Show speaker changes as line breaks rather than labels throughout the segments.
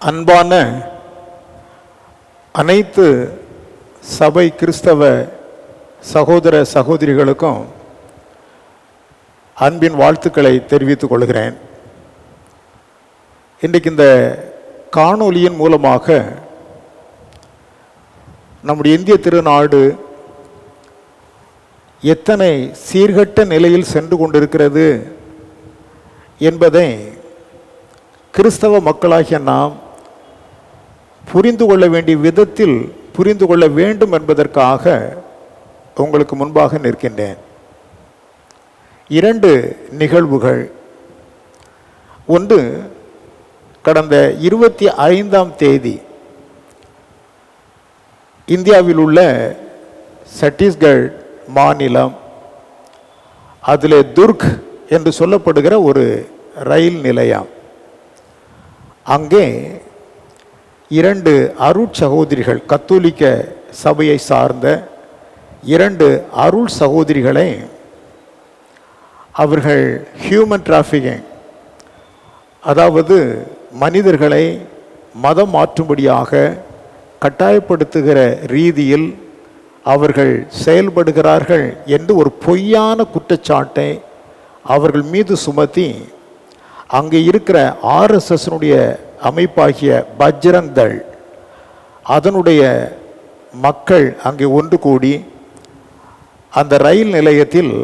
அன்பான அனைத்து சபை கிறிஸ்தவ சகோதர சகோதரிகளுக்கும் அன்பின் வாழ்த்துக்களை தெரிவித்துக் கொள்கிறேன். இன்றைக்கு இந்த காணொலியின் மூலமாக நம்முடைய இந்திய திருநாடு எத்தனை சீர்கட்ட நிலையில் சென்று கொண்டிருக்கிறது என்பதை கிறிஸ்தவ மக்களாகிய நாம் புரிந்து கொள்ள வேண்டிய விதத்தில் புரிந்து கொள்ள வேண்டும் என்பதற்காக உங்களுக்கு முன்பாக நிற்கின்றேன். இரண்டு நிகழ்வுகள். ஒன்று கடந்த இருபத்தி ஐந்தாம் தேதி இந்தியாவில் உள்ள சத்தீஸ்கர் மாநிலம் அதில் துர்க் என்று சொல்லப்படுகிற ஒரு ரயில் நிலையம். அங்கே இரண்டு அருள் சகோதரிகள் கத்தோலிக்க சபையை சார்ந்த இரண்டு அருள் சகோதரிகளை அவர்கள் ஹியூமன் டிராஃபிகிங் அதாவது மனிதர்களை மதம் மாற்றும்படியாக கட்டாயப்படுத்துகிற ரீதியில் அவர்கள் செயல்படுகிறார்கள் என்று ஒரு பொய்யான குற்றச்சாட்டை அவர்கள் மீது சுமத்தி அங்கே இருக்கிற ஆர்எஸ்எஸ்னுடைய அமைப்பாகிய பஜ்ரந்தள் அதனுடைய மக்கள் அங்கே ஒன்று கூடி அந்த ரயில் நிலையத்தில்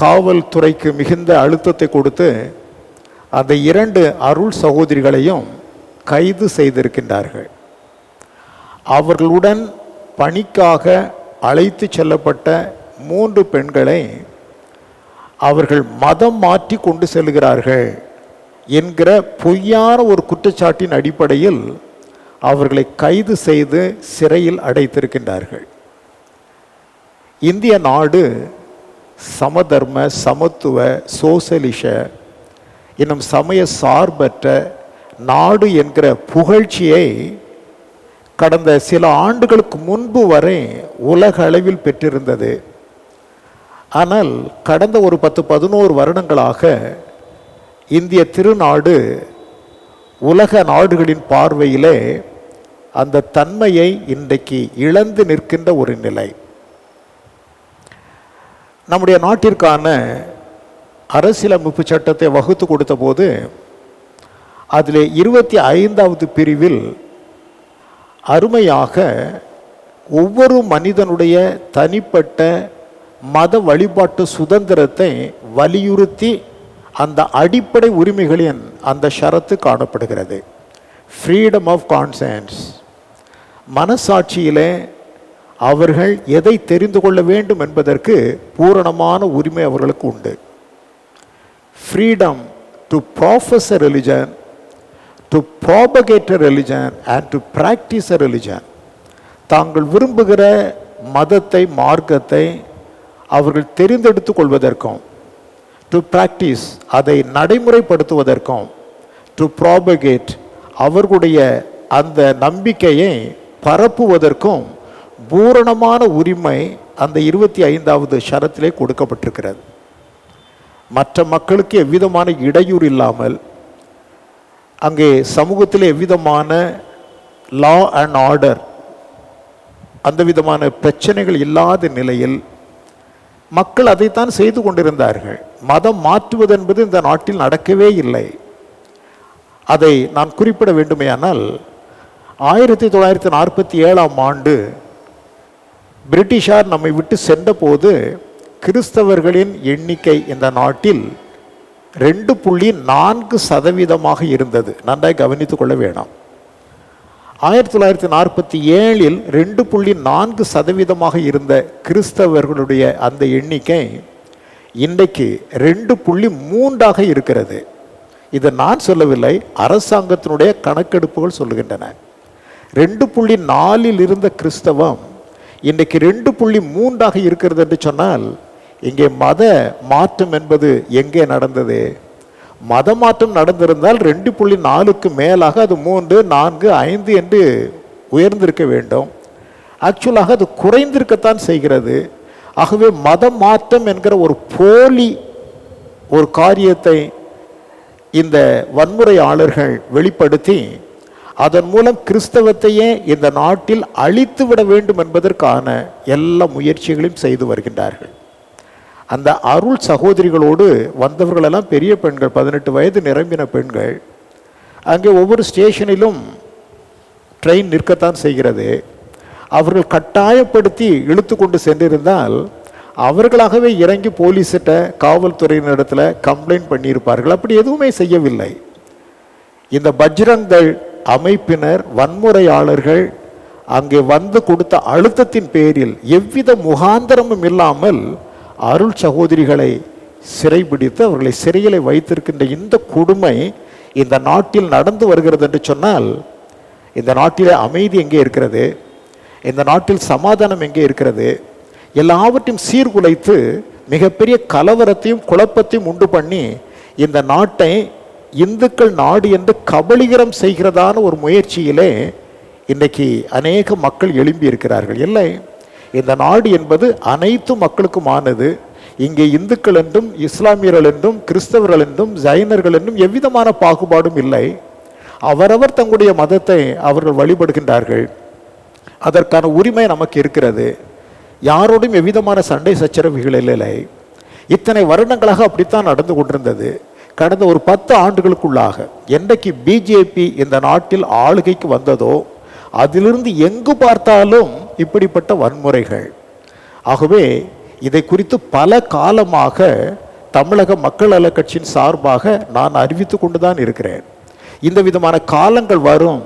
காவல்துறைக்கு மிகுந்த அழுத்தத்தை கொடுத்து அந்த இரண்டு அருள் சகோதரிகளையும் கைது செய்திருக்கின்றார்கள். அவர்களுடன் பணிக்காக அழைத்து செல்லப்பட்ட மூன்று பெண்களை அவர்கள் மதம் மாற்றி கொண்டு செல்கிறார்கள். என்கிற பொய்யான ஒரு குற்றச்சாட்டின் அடிப்படையில் அவர்களை கைது செய்து சிறையில் அடைத்திருக்கின்றார்கள். இந்திய நாடு சமதர்ம சமத்துவ சோசலிச இன்னும் சமய சார்பற்ற நாடு என்கிற புகழ்ச்சியை கடந்த சில ஆண்டுகளுக்கு முன்பு வரை உலக அளவில் பெற்றிருந்தது. ஆனால் கடந்த ஒரு பத்து பதினோரு வருடங்களாக இந்திய திருநாடு உலக நாடுகளின் பார்வையிலே அந்த தன்மையை இன்றைக்கு இழந்து நிற்கின்ற ஒரு நிலை. நம்முடைய நாட்டிற்கான அரசியலமைப்பு சட்டத்தை வகுத்து கொடுத்த போது அதில் இருபத்தி ஐந்தாவது பிரிவில் அருமையாக ஒவ்வொரு மனிதனுடைய தனிப்பட்ட மத வழிபாட்டு சுதந்திரத்தை வலியுறுத்தி அந்த அடிப்படை உரிமைகளின் அந்த ஷரத்து காணப்படுகிறது. ஃப்ரீடம் ஆஃப் கான்சன்ஸ் மனசாட்சியிலே அவர்கள் எதை தெரிந்து கொள்ள வேண்டும் என்பதற்கு பூரணமான உரிமை அவர்களுக்கு உண்டு. Freedom to profess a religion to propagate a religion and to practise a religion தாங்கள் விரும்புகிற மதத்தை மார்க்கத்தை அவர்கள் தெரிந்தெடுத்து கொள்வதற்கும் டு ப்ராக்டிஸ் அதை நடைமுறைப்படுத்துவதற்கும் டு ப்ராபகேட் அவர்களுடைய அந்த நம்பிக்கையை பரப்புவதற்கும் பூரணமான உரிமை அந்த இருபத்தி ஐந்தாவது ஷரத்திலே கொடுக்கப்பட்டிருக்கிறது. மற்ற மக்களுக்கு எவ்விதமான இடையூறு இல்லாமல் அங்கே சமூகத்தில் எவ்விதமான லா அண்ட் ஆர்டர் அந்த விதமான பிரச்சனைகள் இல்லாத நிலையில் மக்கள் அதைத்தான் செய்து கொண்டிருந்தார்கள். மதம் மாற்றுவது என்பது இந்த நாட்டில் நடக்கவே இல்லை. அதை நான் குறிப்பிட வேண்டுமேயானால் ஆயிரத்தி தொள்ளாயிரத்தி நாற்பத்தி ஏழாம் ஆண்டு பிரிட்டிஷார் நம்மை விட்டு சென்றபோது கிறிஸ்தவர்களின் எண்ணிக்கை இந்த நாட்டில் ரெண்டு புள்ளி நான்கு சதவீதமாக இருந்தது. நன்றாய் கவனித்துக் கொள்ள வேணாம். ஆயிரத்தி தொள்ளாயிரத்தி நாற்பத்தி ஏழில் ரெண்டு புள்ளி நான்கு சதவீதமாக இருந்த கிறிஸ்தவர்களுடைய அந்த எண்ணிக்கை இன்றைக்கு ரெண்டு புள்ளி மூன்றாக இருக்கிறது. இதை நான் சொல்லவில்லை அரசாங்கத்தினுடைய கணக்கெடுப்புகள் சொல்லுகின்றன. ரெண்டு புள்ளி நாலில் இருந்த கிறிஸ்தவம் இன்றைக்கு ரெண்டு புள்ளி மூன்றாக இருக்கிறது என்று சொன்னால் இங்கே மத மாற்றம் என்பது எங்கே நடந்தது? மதமாற்றம் நடந்திருந்தால் ரெண்டு புள்ளி நாலுக்கு மேலாக அது மூன்று நான்கு ஐந்து என்று உயர்ந்திருக்க வேண்டும். ஆக்சுவலாக அது குறைந்திருக்கத்தான் செய்கிறது. ஆகவே மதம் மாற்றம் என்கிற ஒரு போலி ஒரு காரியத்தை இந்த வன்முறையாளர்கள் வெளிப்படுத்தி அதன் மூலம் கிறிஸ்தவத்தையே இந்த நாட்டில் அழித்து விட வேண்டும் என்பதற்கான எல்லா முயற்சிகளையும் செய்து வருகின்றார்கள். அந்த அருள் சகோதரிகளோடு வந்தவர்களெல்லாம் பெரிய பெண்கள் பதினெட்டு வயது நிரம்பின பெண்கள். அங்கே ஒவ்வொரு ஸ்டேஷனிலும் ட்ரெயின் நிற்கத்தான் செய்கிறது. அவர்கள் கட்டாயப்படுத்தி இழுத்து கொண்டு சென்றிருந்தால் அவர்களாகவே இறங்கி போலீஸ்கிட்ட காவல்துறையினரிடத்தில் கம்ப்ளைண்ட் பண்ணியிருப்பார்கள். அப்படி எதுவுமே செய்யவில்லை. இந்த பஜ்ரங்கள் அமைப்பினர் வன்முறையாளர்கள் அங்கே வந்து கொடுத்த அழுத்தத்தின் பேரில் எவ்வித முகாந்தரமும் இல்லாமல் அருள் சகோதரிகளை சிறைபிடித்து அவர்களை சிறையிலே வைத்திருக்கின்ற இந்த கொடுமை இந்த நாட்டில் நடந்து வருகிறது என்று சொன்னால் இந்த நாட்டிலே அமைதி எங்கே இருக்கிறது? இந்த நாட்டில் சமாதானம் எங்கே இருக்கிறது? எல்லாவற்றையும் சீர்குலைத்து மிகப்பெரிய கலவரத்தையும் குழப்பத்தையும் உண்டு பண்ணி இந்த நாட்டை இந்துக்கள் நாடு என்று கபலிகரம் செய்கிறதான ஒரு முயற்சியிலே இன்றைக்கு அநேக மக்கள் எழும்பி இருக்கிறார்கள் இல்லை இந்த நாடு என்பது அனைத்து மக்களுக்குமானது. இங்கே இந்துக்கள் என்றும் இஸ்லாமியர்கள் என்றும் கிறிஸ்தவர்கள் என்றும் ஜைனர்கள் என்றும் எவ்விதமான பாகுபாடும் இல்லை. அவரவர் தங்களுடைய மதத்தை அவர்கள் வழிபடுகின்றார்கள். அதற்கான உரிமை நமக்கு இருக்கிறது. யாரோடும் எவ்விதமான சண்டை சச்சரவுகள் இல்லை. இத்தனை வருடங்களாக அப்படித்தான் நடந்து கொண்டிருந்தது. கடந்த ஒரு பத்து ஆண்டுகளுக்குள்ளாக என்றைக்கு பிஜேபி இந்த நாட்டில் ஆளுகைக்கு வந்ததோ அதிலிருந்து எங்கு பார்த்தாலும் இப்படிப்பட்ட வன்முறைகள். ஆகவே இதை குறித்து பல காலமாக தமிழக மக்கள் நல கட்சியின் சார்பாக நான் அறிவித்து கொண்டு தான் இருக்கிறேன். இந்த விதமான காலங்கள் வரும்.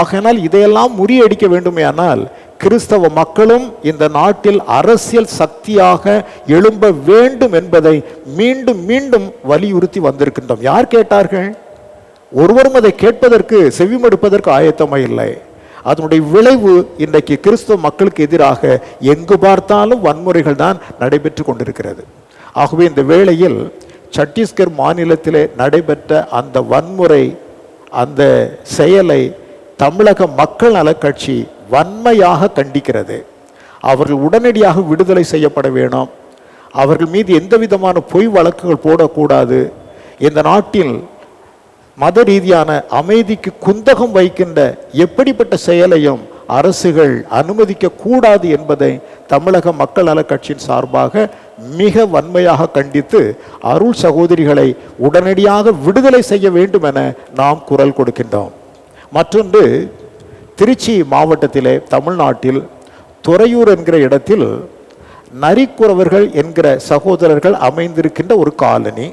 ஆகையினால் இதையெல்லாம் முறியடிக்க வேண்டுமேயானால் கிறிஸ்தவ மக்களும் இந்த நாட்டில் அரசியல் சக்தியாக எழும்ப வேண்டும் என்பதை மீண்டும் மீண்டும் வலியுறுத்தி வந்திருக்கின்றோம். யார் கேட்டார்கள்? ஒருவரும் அதை கேட்பதற்கு செவிமடுப்பதற்கு ஆயத்தமாக இல்லை. அதனுடைய விளைவு இன்றைக்கு கிறிஸ்தவ மக்களுக்கு எதிராக எங்கு பார்த்தாலும் வன்முறைகள் தான் நடைபெற்று கொண்டிருக்கிறது. ஆகவே இந்த வேளையில் சத்தீஸ்கர் மாநிலத்திலே நடைபெற்ற அந்த வன்முறை அந்த செயலை தமிழக மக்கள் நலக்கட்சி வன்மையாக கண்டிக்கிறது. அவர்கள் உடனடியாக விடுதலை செய்யப்பட வேணும். அவர்கள் மீது எந்த விதமான பொய் வழக்குகள் போடக்கூடாது. இந்த நாட்டில் மத ரீதியான அமைதிக்கு குந்தகம் வைக்கின்ற எப்படிப்பட்ட செயலையும் அரசுகள் அனுமதிக்க கூடாது என்பதை தமிழக மக்கள் நலக் கட்சியின் சார்பாக மிக வன்மையாக கண்டித்து அருள் சகோதரிகளை உடனடியாக விடுதலை செய்ய வேண்டும் என நாம் குரல் கொடுக்கின்றோம். மற்றொன்று திருச்சி மாவட்டத்திலே தமிழ்நாட்டில் துறையூர் என்கிற இடத்தில் நரிக்குறவர்கள் என்கிற சகோதரர்கள் அமைந்திருக்கின்ற ஒரு காலனி.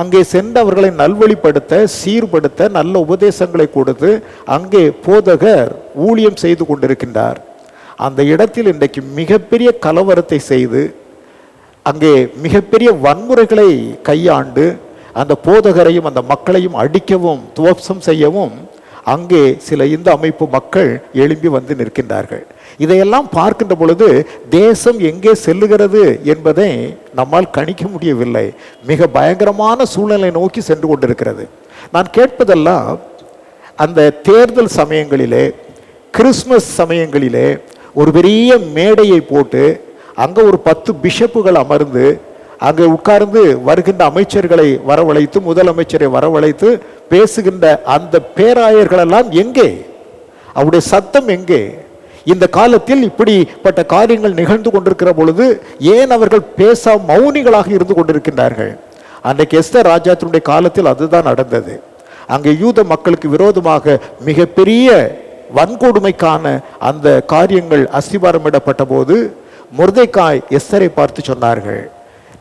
அங்கே சென்றவர்களை நல்வழிப்படுத்த சீர்படுத்த நல்ல உபதேசங்களை கொடுத்து அங்கே போதகர் ஊழியம் செய்து கொண்டிருக்கின்றார். அந்த இடத்தில் இன்றைக்கு மிகப்பெரிய கலவரத்தை செய்து அங்கே மிகப்பெரிய வன்முறைகளை கையாண்டு அந்த போதகரையும் அந்த மக்களையும் அடிக்கவும் துவம்சம் செய்யவும் அங்கே சில இந்து அமைப்பு மக்கள் எழும்பி வந்து நிற்கின்றார்கள். இதையெல்லாம் பார்க்கின்ற பொழுது தேசம் எங்கே செல்லுகிறது என்பதை நம்மால் கணிக்க முடியவில்லை. மிக பயங்கரமான சூழ்நிலை நோக்கி சென்று கொண்டிருக்கிறது. நான் கேட்பதெல்லாம் அந்த தேர்தல் சமயங்களிலே கிறிஸ்மஸ் சமயங்களிலே ஒரு பெரிய மேடையை போட்டு அங்கே ஒரு பத்து பிஷப்புகள் அமர்ந்து அங்கே உட்கார்ந்து வருகின்ற அமைச்சர்களை வரவழைத்து முதலமைச்சரை வரவழைத்து பேசுகின்ற அந்த பேராயர்களெல்லாம் எங்கே? அவருடைய சத்தம் எங்கே? இந்த காலத்தில் இப்படிப்பட்ட காரியங்கள் நிகழ்ந்து கொண்டிருக்கிற பொழுது ஏன் அவர்கள் பேச மௌனிகளாக இருந்து கொண்டிருக்கின்றார்கள்? அன்றைக்கு எஸ்தர் ராஜாத்தினுடைய காலத்தில் அதுதான் நடந்தது. அங்கே யூத மக்களுக்கு விரோதமாக மிகப்பெரிய வன்கொடுமைக்கான அந்த காரியங்கள் அஸ்திபாரமிடப்பட்ட போது முருதைக்காய் எஸ்தரை பார்த்து சொன்னார்கள்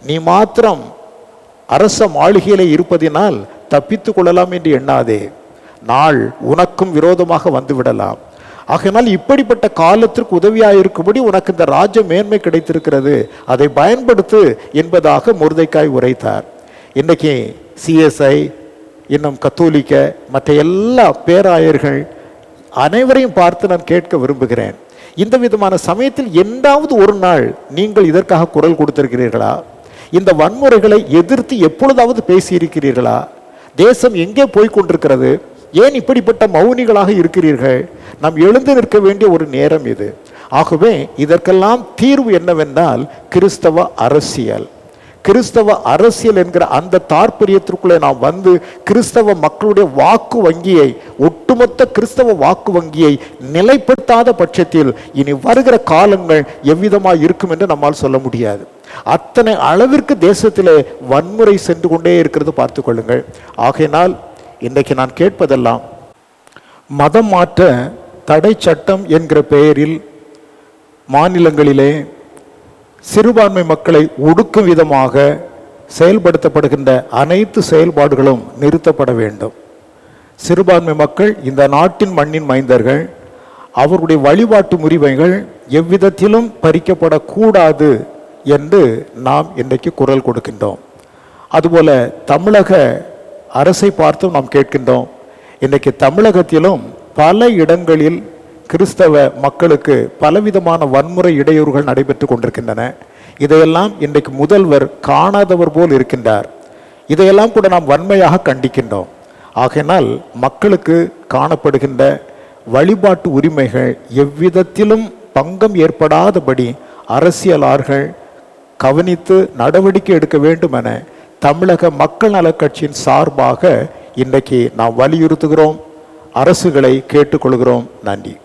நீ மாத்திரம் அரச மாளிகையிலே இருப்பதினால் தப்பித்து கொள்ளலாம் என்று எண்ணாதே. நாள் உனக்கும் விரோதமாக வந்து விடலாம். ஆகையினால் இப்படிப்பட்ட காலத்திற்கு உதவியாக இருக்கும்படி உனக்கு இந்த ராஜ மேன்மை கிடைத்திருக்கிறது. அதை பயன்படுத்து என்பதாக முருதைக்காய் உரைத்தார். இன்றைக்கி சிஎஸ்ஐ இன்னும் கத்தோலிக்க மற்ற எல்லா பேராயர்கள் அனைவரையும் பார்த்து நான் கேட்க விரும்புகிறேன். இந்த விதமான சமயத்தில் எந்தாவது ஒரு நாள் நீங்கள் இதற்காக குரல் கொடுத்திருக்கிறீர்களா? இந்த வன்முறைகளை எதிர்த்து எப்பொழுதாவது பேசியிருக்கிறீர்களா? தேசம் எங்கே போய் கொண்டிருக்கிறது? ஏன் இப்படிப்பட்ட மௌனிகளாக இருக்கிறீர்கள்? நாம் எழுந்து நிற்க வேண்டிய ஒரு நேரம் இது. ஆகவே இதற்கெல்லாம் தீர்வு என்னவென்றால் கிறிஸ்தவ அரசியல். கிறிஸ்தவ அரசியல் என்கிற அந்த தாற்பயத்திற்குள்ளே நாம் வந்து கிறிஸ்தவ மக்களுடைய வாக்கு வங்கியை ஒட்டுமொத்த கிறிஸ்தவ வாக்கு வங்கியை நிலைப்படுத்தாத பட்சத்தில் இனி வருகிற காலங்கள் எவ்விதமாக இருக்கும் என்று நம்மால் சொல்ல முடியாது. அத்தனை அளவிற்கு தேசத்திலே வன்முறை சென்று கொண்டே இருக்கிறது பார்த்து கொள்ளுங்கள். ஆகையினால் இன்றைக்கு நான் கேட்பதெல்லாம் மதம் மாற்ற தடை சட்டம் என்கிற பெயரில் மாநிலங்களிலே சிறுபான்மை மக்களை ஒடுக்கும் விதமாக செயல்படுத்தப்படுகின்ற அனைத்து செயல்பாடுகளும் நிறுத்தப்பட வேண்டும். சிறுபான்மை மக்கள் இந்த நாட்டின் மண்ணின் மைந்தர்கள் அவருடைய வழிபாட்டு உரிமைகள் எவ்விதத்திலும் பறிக்கப்படக்கூடாது என்று நாம் இன்றைக்கு குரல் கொடுக்கின்றோம். அதுபோல தமிழக அரசை பார்த்தும் நாம் கேட்கின்றோம். இன்றைக்கு தமிழகத்திலும் பல இடங்களில் கிறிஸ்தவ மக்களுக்கு பலவிதமான வன்முறை இடையூறுகள் நடைபெற்று கொண்டிருக்கின்றன. இதையெல்லாம் இன்றைக்கு முதல்வர் காணாதவர் போல் இருக்கின்றார். இதையெல்லாம் கூட நாம் வன்மையாக கண்டிக்கின்றோம். ஆகையினால் மக்களுக்கு காணப்படுகின்ற வழிபாட்டு உரிமைகள் எவ்விதத்திலும் பங்கம் ஏற்படாதபடி அரசியலார்கள் கவனித்து நடவடிக்கை எடுக்க வேண்டும் என தமிழக மக்கள் நலக் கட்சியின் சார்பாக இன்றைக்கு நாம் வலியுறுத்துகிறோம். அரசுகளை கேட்டுக்கொள்கிறோம். நன்றி.